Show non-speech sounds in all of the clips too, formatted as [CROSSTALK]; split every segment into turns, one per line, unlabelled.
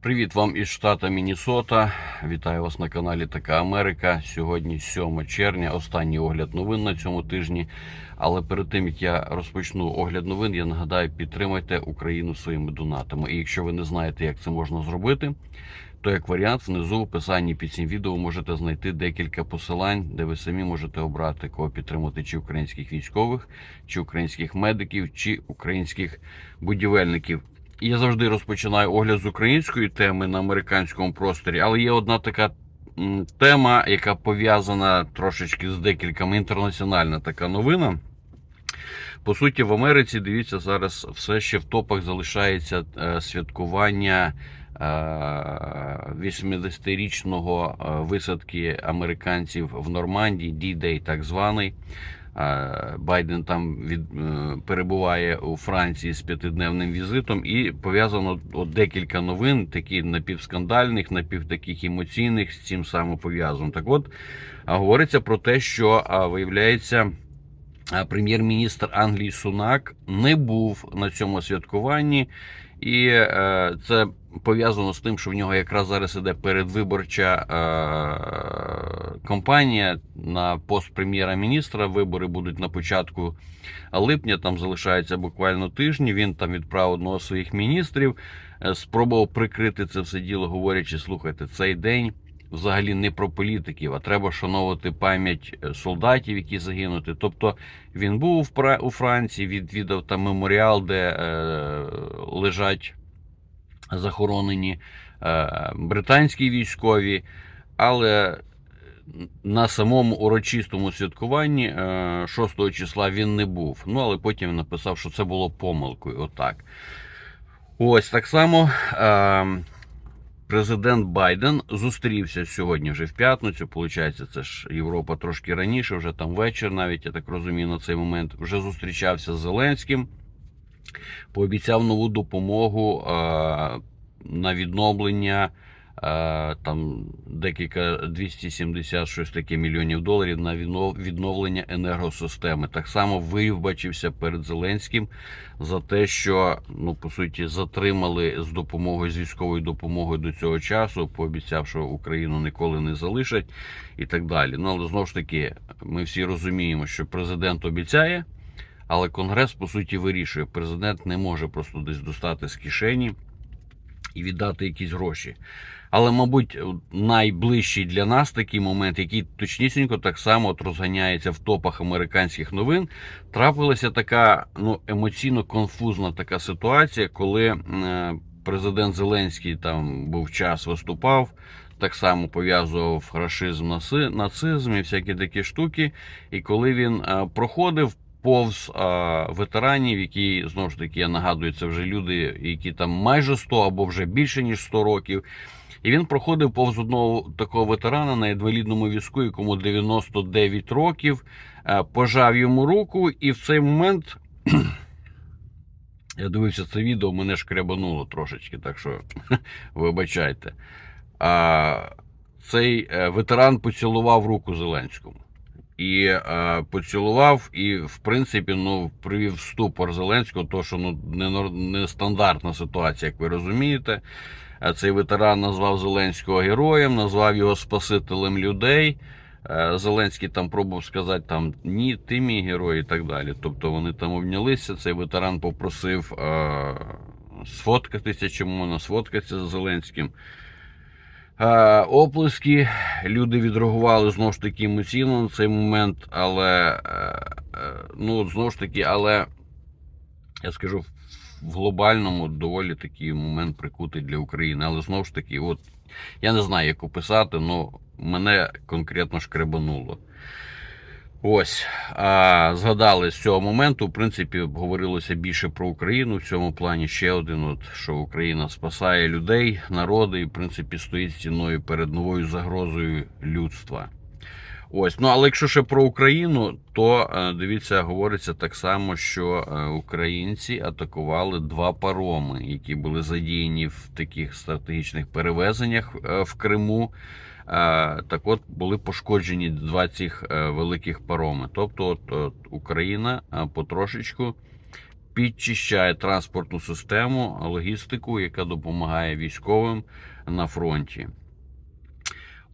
Привіт вам із штата Міннесота. Вітаю вас на каналі Така Америка. Сьогодні 7 червня, останній огляд новин на цьому тижні. Але перед тим як я розпочну огляд новин, я нагадаю, підтримайте Україну своїми донатами. І якщо ви не знаєте, як це можна зробити, то як варіант внизу в описанні під цим відео можете знайти декілька посилань, де ви самі можете обрати кого підтримати чи українських військових, чи українських медиків, чи українських будівельників. Я завжди розпочинаю огляд з української теми на американському просторі, але є одна така тема, яка пов'язана трошечки з декількома інтернаціональна така новина. По суті, в Америці дивіться зараз все ще в топах залишається е, святкування е, 80-річного е, висадки американців в Нормандії, D-Day так званий. Е, Байден там від, е, перебуває у Франції з п'ятидневним візитом, і пов'язано от декілька новин, такі напівскандальних, напівтаких емоційних з цим саме пов'язано. Так от говориться про те, що виявляється. Прем'єр-міністр Англії Сунак не був на цьому святкуванні, і е, це пов'язано з тим, що в нього якраз зараз іде передвиборча кампанія на пост прем'єра-міністра. Вибори будуть на початку липня. Там залишається буквально тижні. Він там відправив одного з своїх міністрів, е, спробував прикрити це все діло, говорячи: слухайте, цей день. Взагалі не про політиків, а треба шановувати пам'ять е, солдатів, які загинути. Тобто він був у Франції, відвідав там меморіал, де е, лежать захоронені е, британські військові, але на самому урочистому святкуванні е, 6 числа він не був. Ну, але потім написав, що це було помилкою. Отак. Ось так само. Е, Президент Байден зустрівся сьогодні вже в п'ятницю. Получається, це ж Європа трошки раніше, вже там вечір, навіть я так розумію, на цей момент вже зустрічався з Зеленським, пообіцяв нову допомогу е, на відновлення е, там декілька 270 щось таке мільйонів доларів на відновлення енергосистеми. Так само вибачився перед Зеленським за те, що ну по суті затримали з допомогою з військовою допомогою до цього часу. Пообіцяв, що Україну ніколи не залишать і так далі. Ну але знову ж таки, ми всі розуміємо, що президент обіцяє. Але Конгрес по суті вирішує, президент не може просто десь достати з кишені і віддати якісь гроші. Але, мабуть, найближчий для нас такий момент, який точнісінько так само от розганяється в топах американських новин, трапилася така ну, емоційно конфузна така ситуація, коли е, президент Зеленський там був час виступав. Так само пов'язував рашизм, наси- нацизм і всякі такі штуки. І коли він е, проходив повз е, ветеранів, які знову ж таки я нагадую, це вже люди, які там майже 100 або вже більше ніж 100 років. І він проходив повз одного такого ветерана на інвалідному візку, якому 99 років, е, пожав йому руку, і в цей момент [CLEARS THROAT] я дивився це відео, мене шкрябануло трошечки, так що [LAUGHS] вибачайте. А, цей е, ветеран поцілував руку Зеленському. І е, поцілував, і в принципі ну, привів ступор Зеленського, то що ну, не, не стандартна ситуація, як ви розумієте. Е, Цей ветеран назвав Зеленського героєм, назвав його спасителем людей. Е, Зеленський там пробував сказати там ні, ти мій герой і так далі. Тобто вони там обнялися. Цей ветеран попросив е, сфоткатися, чому можна сфоткатися з Зеленським. Е, Оплески люди відреагували знову ж таки емоційно на цей момент, але е, е, ну знову ж таки, але я скажу в глобальному доволі такий момент прикутий для України. Але знову ж таки, от я не знаю, як описати, але мене конкретно шкребануло. Ось, а, згадали з цього моменту. В принципі, говорилося більше про Україну в цьому плані. Ще один, от, що Україна спасає людей, народи, і в принципі стоїть стіною перед новою загрозою людства. Ось, ну але якщо ще про Україну, то е, дивіться, говориться так само, що е, українці атакували два пароми, які були задіяні в таких стратегічних перевезеннях е, в Криму. Е, Так от були пошкоджені два цих е, великих пароми. Тобто, от, от Україна е, потрошечку підчищає транспортну систему, логістику, яка допомагає військовим на фронті.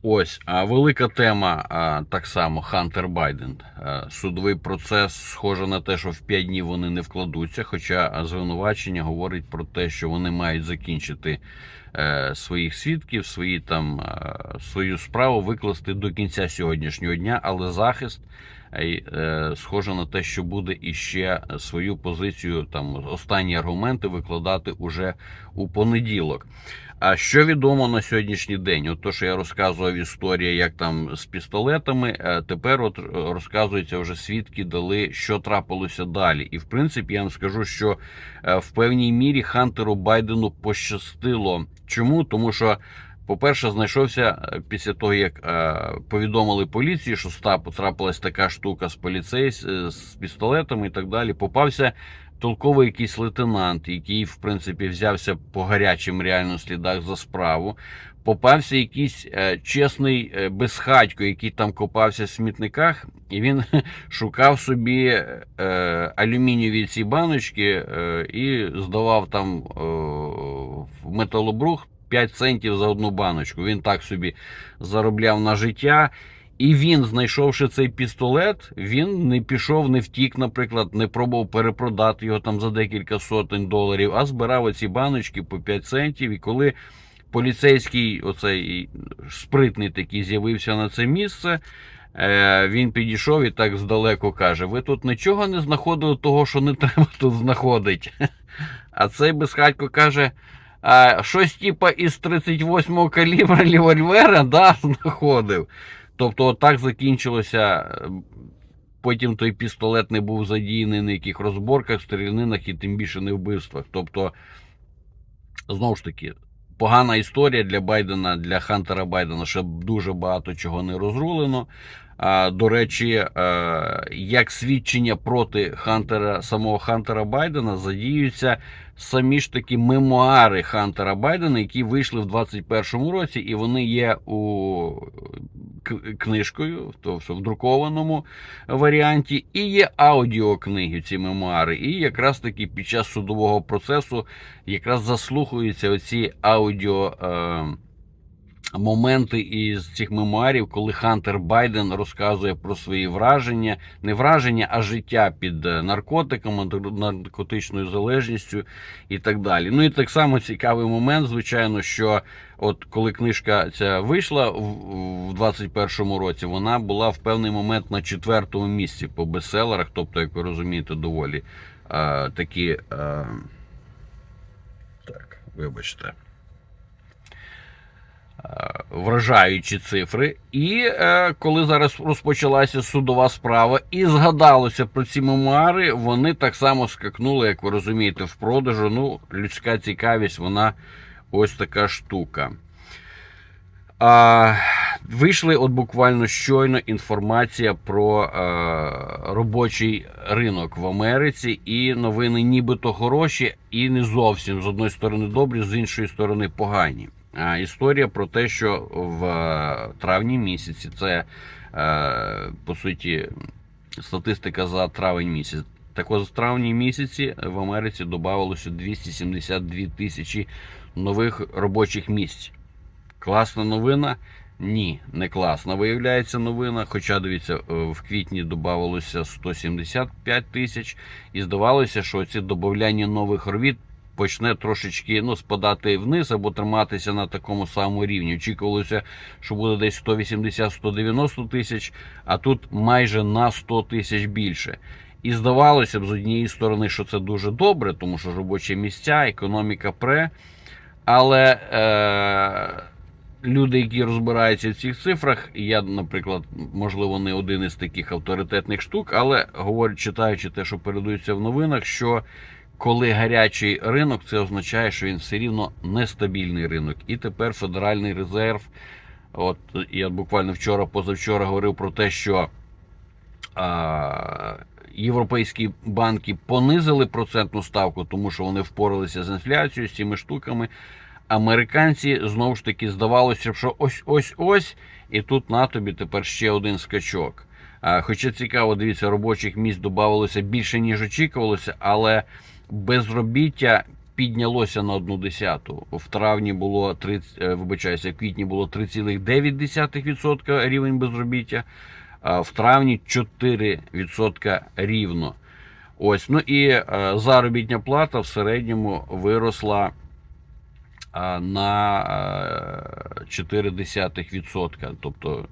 Ось, велика тема так само Хантер Байден. Судовий процес схоже на те, що в 5 днів вони не вкладуться. Хоча звинувачення говорить про те, що вони мають закінчити е, своїх свідків, свої там е, свою справу викласти до кінця сьогоднішнього дня, але захист. е, е, Схоже на те, що буде іще свою позицію, там останні аргументи викладати уже у понеділок. А що відомо на сьогоднішній день? От то, що я розказував історія, як там з пістолетами, е, тепер от розказується вже свідки дали, що трапилося далі. І в принципі, я вам скажу, що е, в певній мірі Хантеру Байдену пощастило. Чому? Тому що. По-перше, знайшовся е, після того, як повідомили поліції, що стап трапилась така штука з поліцейс е, з пістолетами і так далі. Попався толковий якийсь лейтенант, який, в принципі, взявся по гарячим реально слідах за справу. Попався якийсь е, чесний е, безхатько, який там копався в смітниках, і він [LAUGHS] шукав собі е, алюмінієві ці баночки і здавав там в металобрух 5 центів за одну баночку. Він так собі заробляв на життя. І він, знайшовши цей пістолет, він не пішов, не втік, наприклад, не пробував перепродати його там за декілька сотень доларів, а збирав оці баночки по 5 центів. І коли поліцейський, оцей спритний такий, з'явився на це місце, е, він підійшов і так здалеку каже: Ви тут нічого не знаходили того, що не треба тут знаходити. [LAUGHS] А цей безхатько каже. А, щось типа із 38-го калібра револьвера, да, [LAUGHS] знаходив. Тобто, отак закінчилося. Потім той пістолет не був задіяний на яких розборках, стрілянинах і тим більше не вбивствах. Тобто, знову ж таки, погана історія для Байдена, для Хантера Байдена, ще дуже багато чого не розрулено. До речі, як свідчення проти Хантера, самого Хантера Байдена задіються самі ж такі мемуари Хантера Байдена, які вийшли в 2021 році, і вони є у книжкою, тобто в друкованому варіанті, і є аудіокниги, ці мемуари. І якраз таки під час судового процесу якраз заслухаються оці аудіо. Моменти із цих мемуарів, коли Хантер Байден розказує про свої враження, не враження, а життя під е, наркотиками, наркотичною залежністю і так далі. Ну і так само цікавий момент, звичайно, що от коли книжка ця вийшла в 21-му році, вона була в певний момент на четвертому місці по бестселерах, тобто, як ви розумієте, доволі е, такі. Е, так, вибачте вражаючі цифри. І е, коли зараз розпочалася судова справа, і згадалося про ці мемуари, вони так само скакнули, як ви розумієте, в продажу. Ну, людська цікавість, вона ось така штука. А, Вийшли от буквально щойно інформація про е, робочий ринок в Америці, і новини нібито хороші, і не зовсім з одної сторони добрі, з іншої сторони погані. Історія про те, що в е, травні місяці це е, по суті статистика за травень місяць. Так ось в травні місяці в Америці додавалося 272 тисячі нових робочих місць. Класна новина? Ні, не класна. Виявляється новина. Хоча дивіться, е, в квітні додавалося 175 тисяч, і здавалося, що ці додавання нових робіт почне трошечки ну, спадати вниз або триматися на такому самому рівні. Очікувалося, що буде десь 180-190 тисяч, а тут майже на 100 тисяч більше. І здавалося б, з однієї сторони, що це дуже добре, тому що робочі місця, економіка пре. Але е, люди, які розбираються в цих цифрах, я, наприклад, можливо, не один із таких авторитетних штук, але говорять, читаючи те, що передаються в новинах, що коли гарячий ринок, це означає, що він все рівно нестабільний ринок. І тепер Федеральний резерв. От я буквально вчора, позавчора говорив про те, що а, європейські банки понизили процентну ставку, тому що вони впоралися з інфляцією, з цими штуками. Американці знову ж таки здавалося, що ось ось ось, і тут на тобі тепер ще один скачок. А, Хоча цікаво, дивіться, робочих місць додавалося більше, ніж очікувалося, але безробіття піднялося на одну десяту. В травні було 30, е, вибачаюся, в квітні було 3,9% рівень безробіття, а в травні 4% рівно. Ось, ну і е, заробітня плата в середньому виросла на е, 0,4%. Тобто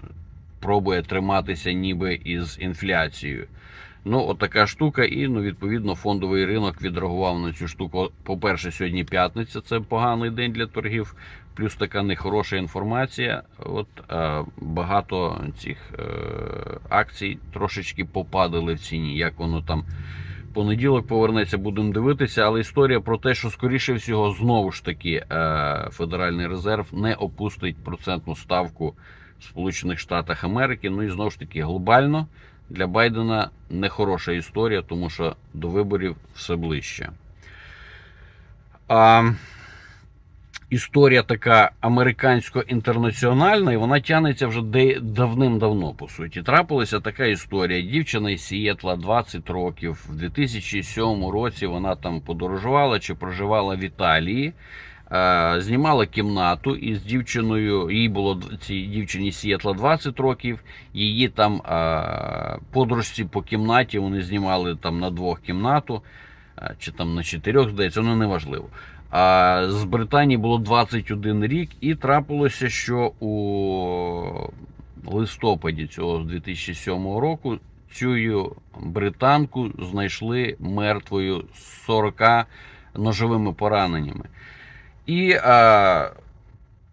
пробує триматися ніби із інфляцією. Ну, от така штука, і ну, відповідно фондовий ринок відреагував на цю штуку. По-перше, сьогодні п'ятниця, це поганий день для торгів, плюс така нехороша інформація. От е, багато цих е, акцій трошечки попадали в ціні. Як воно там понеділок повернеться, будемо дивитися. Але історія про те, що скоріше всього, знову ж таки, е, Федеральний резерв не опустить процентну ставку в Сполучених Штатах Америки. Ну і знову ж таки глобально для Байдена нехороша історія, тому що до виборів все ближче. А, історія така американсько-інтернаціональна, і вона тягнеться вже давним-давно, по суті. Трапилася така історія. Дівчина із Сієтла 20 років. В 2007 році вона там подорожувала чи проживала в Італії. Е, Знімала кімнату із дівчиною. Їй було цій дівчині Сієтла 20 років. Її там е, подружці по кімнаті вони знімали там на двох кімнату, е, чи там на чотирьох, здається, ну неважливо. А з Британії було 21 рік, і трапилося, що у листопаді цього 2007 року цю британку знайшли мертвою з 40 ножовими пораненнями. І а,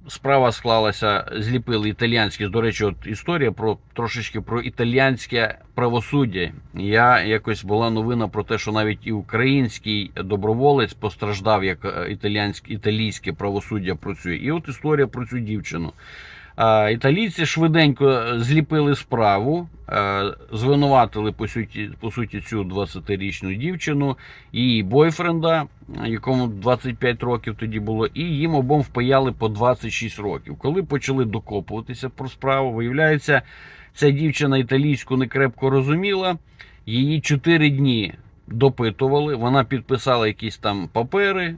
справа склалася, зліпили італіянські. До речі, от історія про трошечки про італіянське правосуддя. Я якось була новина про те, що навіть і український доброволець постраждав, як е, італійське правосуддя працює. І от історія про цю дівчину. Італійці швиденько зліпили справу, е, звинуватили по суті, по суті цю 20-річну дівчину, її бойфренда, якому 25 років тоді було, і їм обом впаяли по 26 років. Коли почали докопуватися про справу, виявляється, ця дівчина італійську не крепко розуміла. Її 4 дні допитували, вона підписала якісь там папери.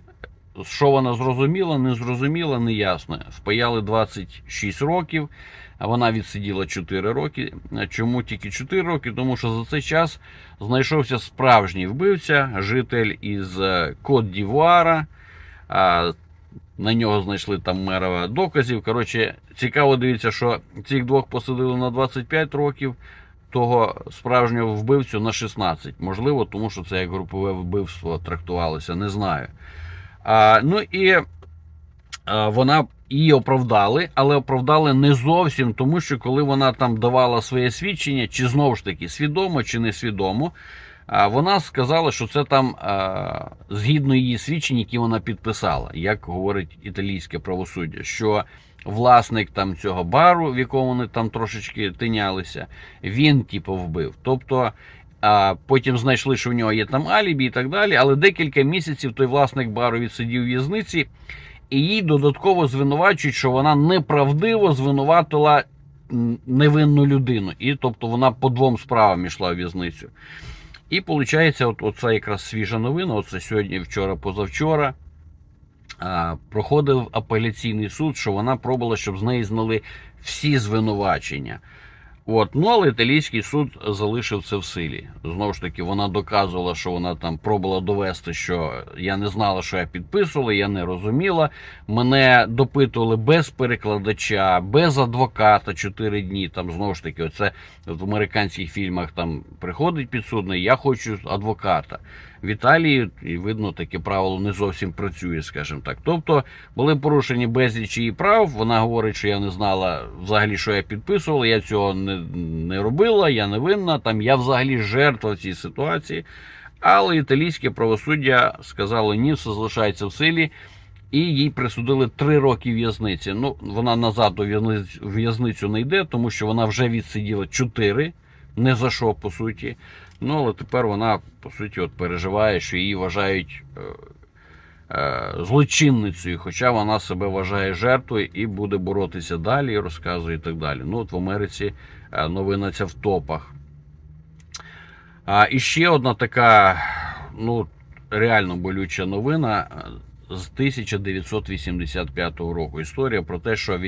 Що вона зрозуміла, не зрозуміла, не ясно. Впаяли 26 років, а вона відсиділа 4 роки. Чому тільки 4 роки? Тому що за цей час знайшовся справжній вбивця, житель із е, Кот Дівуара. На нього знайшли там мерова доказів. Коротше, цікаво дивіться, що цих двох посадили на 25 років, того справжнього вбивцю на 16. Можливо, тому що це як групове вбивство трактувалося, не знаю. А, ну і вона її оправдали, але оправдали не зовсім, тому що коли вона там давала своє свідчення, чи знову ж таки свідомо чи несвідомо, вона сказала, що це там згідно її свідчень, які вона підписала, як говорить італійське правосуддя, що власник там цього бару, в якому вони там трошечки тинялися, він типу вбив. Тобто. А потім знайшли, що в нього є там алібі і так далі. Але декілька місяців той власник бару відсидів в в'язниці, і їй додатково звинувачують, що вона неправдиво звинуватила невинну людину. І тобто вона по двом справам йшла в в'язницю. І виходить, от, оце якраз свіжа новина. Оце сьогодні, вчора, позавчора. Проходив апеляційний суд, що вона пробувала, щоб з неї знали всі звинувачення. От, ну але італійський суд залишив це в силі. Знову ж таки, вона доказувала, що вона там пробувала довести, що я не знала, що я підписувала, я не розуміла. Мене допитували без перекладача, без адвоката 4 дні. Там знову ж таки, оце в американських фільмах там приходить підсудний, я хочу адвоката. В Італії і видно, таке правило не зовсім працює, скажімо так. Тобто були порушені безліч її прав. Вона говорить, що я не знала взагалі, що я підписувала. Я цього не, не робила, я не винна. Там я взагалі жертва цій ситуації. Але італійське правосуддя сказало ні, все залишається в силі. І їй присудили три роки в'язниці. Ну, вона назад у в'язницю не йде, тому що вона вже відсиділа чотири, не за що, по суті. Ну, але тепер вона, по суті, от переживає, що її вважають е, е, злочинницею, хоча вона себе вважає жертвою і буде боротися далі, розказує і так далі. Ну, от в Америці е, новина ця в топах. А, і ще одна така, ну, реально болюча новина з 1985 року. Історія про те, що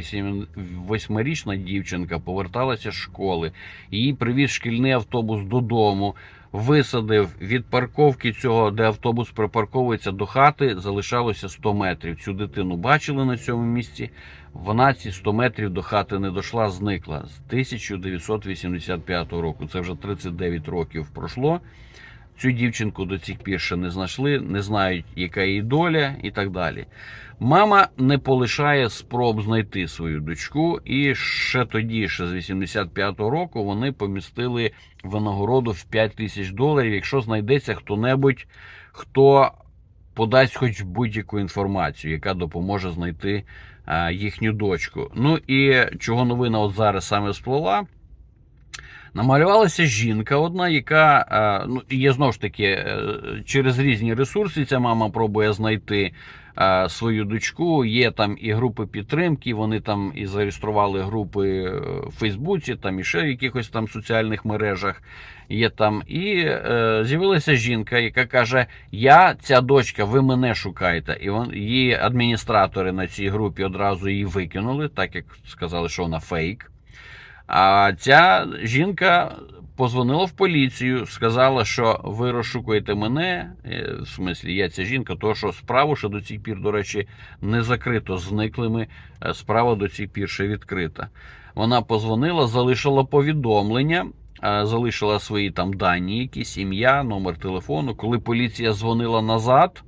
восьмирічна дівчинка поверталася з школи, її привіз шкільний автобус додому. Висадив від парковки цього, де автобус припарковується до хати, залишалося 100 метрів. Цю дитину бачили на цьому місці. Вона ці 100 метрів до хати не дійшла, зникла з 1985 року. Це вже 39 років пройшло. Цю дівчинку до цих пір ще не знайшли, не знають, яка її доля і так далі. Мама не полишає спроб знайти свою дочку, і ще тоді, ще з 85-го року, вони помістили винагороду в 5 тисяч доларів, якщо знайдеться хто-небудь, хто подасть хоч будь-яку інформацію, яка допоможе знайти а, їхню дочку. Ну і чого новина от зараз саме сплила. Намалювалася жінка одна, яка е, ну, є знову ж таки е, через різні ресурси. Ця мама пробує знайти е, свою дочку. Є там і групи підтримки. Вони там і зареєстрували групи в Фейсбуці, там і ще в якихось там соціальних мережах. Є там і е, з'явилася жінка, яка каже: Я ця дочка, ви мене шукаєте. І вон її адміністратори на цій групі одразу її викинули, так як сказали, що вона фейк. А ця жінка позвонила в поліцію, сказала, що ви розшукуєте мене. е, В смислі, я ця жінка, тому що справу ще до цих пір, до речі, не закрито зниклими. е, Справа до цих пір ще відкрита. Вона позвонила, залишила повідомлення, е, залишила свої там дані, якісь ім'я, номер телефону. Коли поліція дзвонила назад,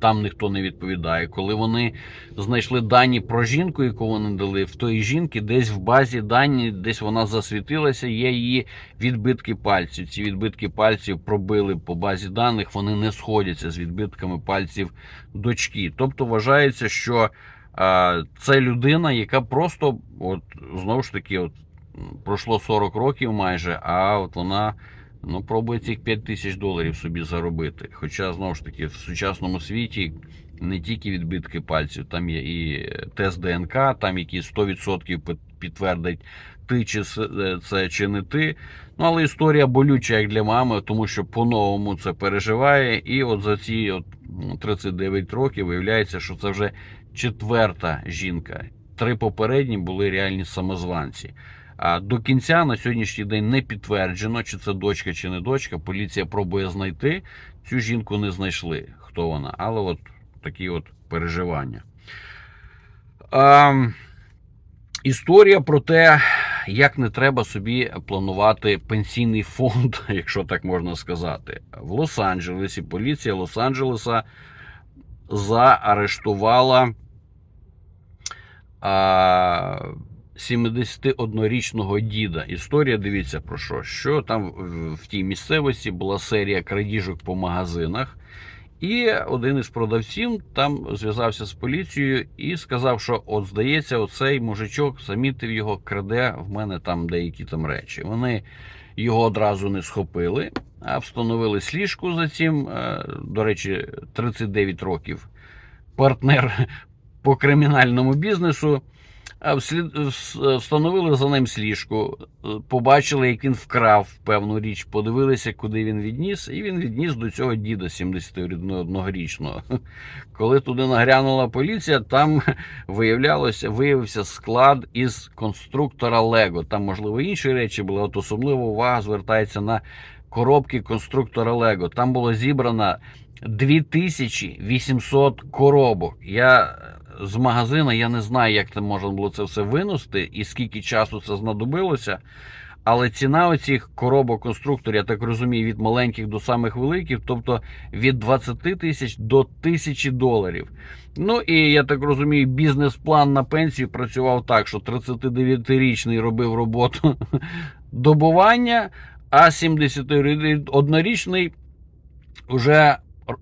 там ніхто не відповідає. Коли вони знайшли дані про жінку, яку вони дали, в тої жінки десь в базі дані, десь вона засвітилася, є її відбитки пальців. Ці відбитки пальців пробили по базі даних, вони не сходяться з відбитками пальців дочки. Тобто вважається, що а, це людина, яка просто, от знову ж таки, от пройшло 40 років майже, а от вона. Ну, пробує цих 5 тисяч доларів собі заробити. Хоча, знову ж таки, в сучасному світі не тільки відбитки пальців, там є і тест ДНК, там які 100% підтвердить, ти чи е, це чи не ти. Ну, але історія болюча як для мами, тому що по-новому це переживає. І от за ці от 39 років виявляється, що це вже четверта жінка. Три попередні були реальні самозванці. До кінця на сьогоднішній день не підтверджено, чи це дочка, чи не дочка. Поліція пробує знайти. Цю жінку не знайшли, хто вона. Але от такі от переживання. А, історія про те, як не треба собі планувати пенсійний фонд, [LAUGHS] якщо так можна сказати. В Лос-Анджелесі поліція Лос-Анджелеса заарештувала а, 71-річного діда. Історія, дивіться про що. Що там в- тій місцевості була серія крадіжок по магазинах. І один із продавців там зв'язався з поліцією і сказав, що от здається, оцей мужичок замітив його, краде в мене там деякі там речі. Вони його одразу не схопили, а встановили сліжку за цим. е, До речі, 39 років. Партнер [LAUGHS] по кримінальному бізнесу. Встановили за ним сліжку, е, побачили, як він вкрав певну річ, подивилися, куди він відніс, і він відніс до цього діда 71-річного. [LAUGHS] Коли туди нагрянула поліція, там [LAUGHS] виявлялося, виявився склад із конструктора Лего. Там, можливо, інші речі були, от особливо увага звертається на коробки конструктора Лего. Там було зібрано 2800 коробок. Я з магазина я не знаю, як там можна було це все винести і скільки часу це знадобилося. Але ціна оцих коробок конструкторів, я так розумію, від маленьких до самих великих, тобто від 20 тисяч до тисячі доларів. Ну і я так розумію, бізнес-план на пенсію працював так, що 39-річний робив роботу [LAUGHS] добування, а 71-річний вже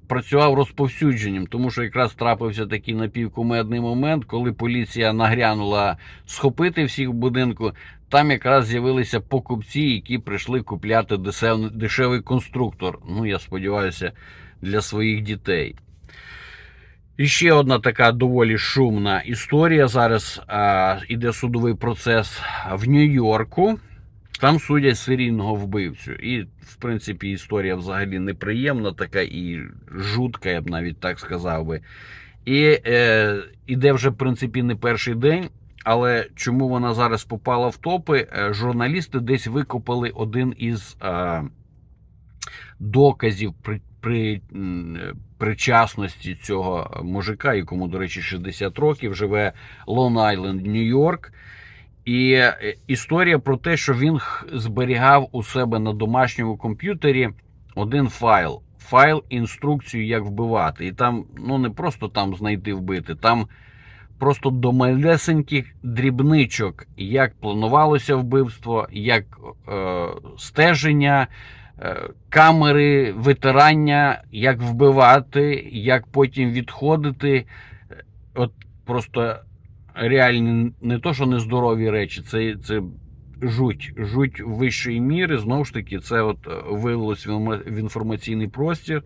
працював розповсюдженням, тому що якраз трапився такий напівкумедний момент, коли поліція нагрянула схопити всіх в будинку. Там якраз з'явилися покупці, які прийшли купляти дешев- дешевий конструктор. Ну, я сподіваюся, для своїх дітей. І ще одна така доволі шумна історія. Зараз а, іде судовий процес в Нью-Йорку. Там судять серійного вбивцю. І, в принципі, історія взагалі неприємна, така і жутка, я б навіть так сказав би. І е, іде вже, в принципі, не перший день. Але чому вона зараз попала в топи? Е, Журналісти десь викопали один із е, доказів при, при причасності цього мужика, якому, до речі, 60 років, живе Лон Айленд, Нью-Йорк. І е, історія про те, що він зберігав у себе на домашньому комп'ютері один файл. Файл інструкцію, як вбивати. І там, ну не просто там знайти вбити, там просто до малесеньких дрібничок, як планувалося вбивство, як е, стеження, е, камери, витирання, як вбивати, як потім відходити. Е, От просто реальні не то, що нездорові речі, це, це жуть, жуть вищої міри. Знову ж таки, це от е, вилилось в інформаційний простір.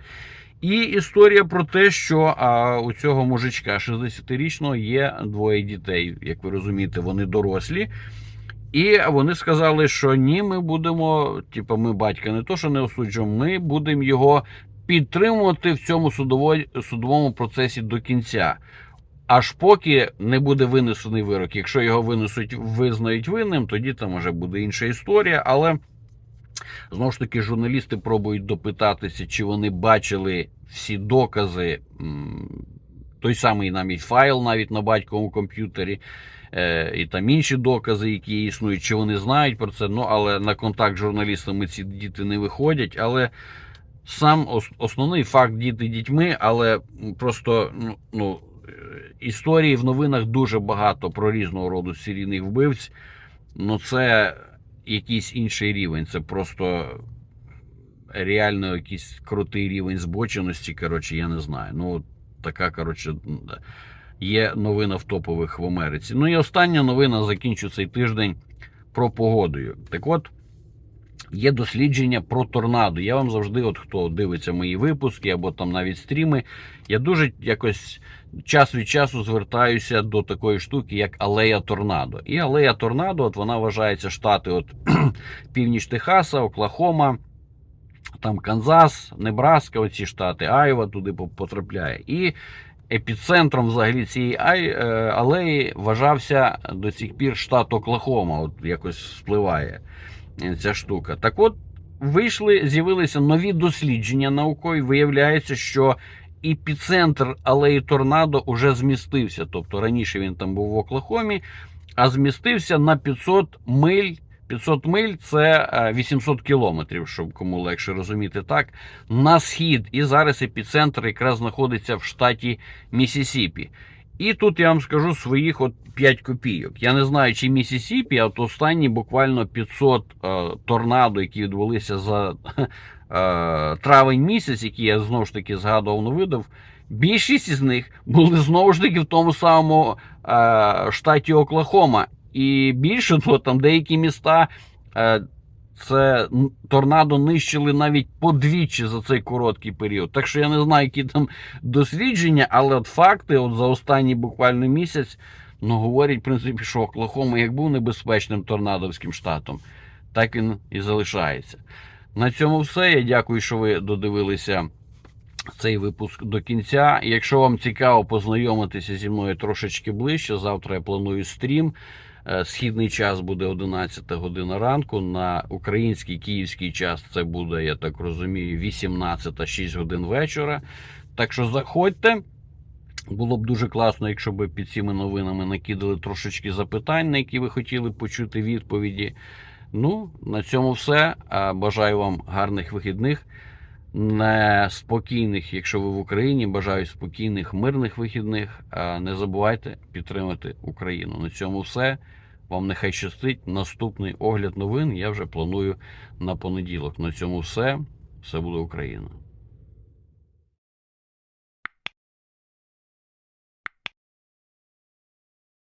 І історія про те, що а, у цього мужичка 60-річного є двоє дітей. Як ви розумієте, вони дорослі. І вони сказали, що ні, ми будемо, типу, ми батька не то, що не осуджуємо, ми будемо його підтримувати в цьому судово- судовому процесі до кінця. Аж поки не буде винесений вирок. Якщо його винесуть, визнають винним, тоді там може буде інша історія. Але знову ж таки, журналісти пробують допитатися, чи вони бачили всі докази, той самий навіть файл навіть на батьковому комп'ютері, е, і там інші докази, які існують, чи вони знають про це. Ну, але на контакт з журналістами ці діти не виходять. Але сам основний факт діти дітьми, але просто ну, ну, історії в новинах дуже багато про різного роду серійних вбивць. Ну, це якийсь інший рівень. Це просто реально якийсь крутий рівень збоченості. Коротше, я не знаю. Ну, така, коротше, є новина в топових в Америці. Ну і остання новина закінчу цей тиждень про погодою. Так от. Є дослідження про торнадо. Я вам завжди, от хто дивиться мої випуски або там навіть стріми, я дуже якось час від часу звертаюся до такої штуки, як алея торнадо. І алея торнадо, от вона вважається штати, от [CLEARS THROAT] північ Техаса, Оклахома, там Канзас, Небраска, оці штати, Айва туди потрапляє. І епіцентром взагалі цієї е, алеї вважався до цих пір штат Оклахома. От якось впливає ця штука. Так от вийшли, з'явилися нові дослідження наукові. Виявляється, що епіцентр алеї торнадо уже змістився. Тобто раніше він там був в Оклахомі, а змістився на 500 миль. 500 миль це е, 800 кілометрів, щоб кому легше розуміти так, на схід. І зараз епіцентр якраз знаходиться в штаті Місісіпі. І тут я вам скажу своїх от 5 копійок. Я не знаю, чи Місісіпі, а от останні буквально 500 е, торнадо, які відбулися за е, травень місяць, які я знову ж таки згадував новидав. Більшість із них були знову ж таки в тому самому е, штаті Оклахома. І більше того, там деякі міста е, це торнадо нищили навіть подвічі за цей короткий період. Так що я не знаю, які там дослідження, але от факти, от за останній буквально місяць, ну говорять, в принципі, що Оклахома як був небезпечним торнадовським штатом, так він і залишається. На цьому все. Я дякую, що ви додивилися цей випуск до кінця. Якщо вам цікаво познайомитися зі мною трошечки ближче, завтра я планую стрім. Е, Східний час буде 11 година ранку. На український київський час це буде, я так розумію, 18 6 годин вечора. Так що заходьте. Було б дуже класно, якщо б під цими новинами накидали трошечки запитань, на які ви хотіли почути відповіді. Ну, на цьому все. Бажаю вам гарних вихідних, неспокійних, якщо ви в Україні. Бажаю спокійних, мирних вихідних. Не забувайте підтримати Україну. На цьому все. Вам нехай щастить. Наступний огляд новин я вже планую на понеділок. На цьому все. Все буде Україна.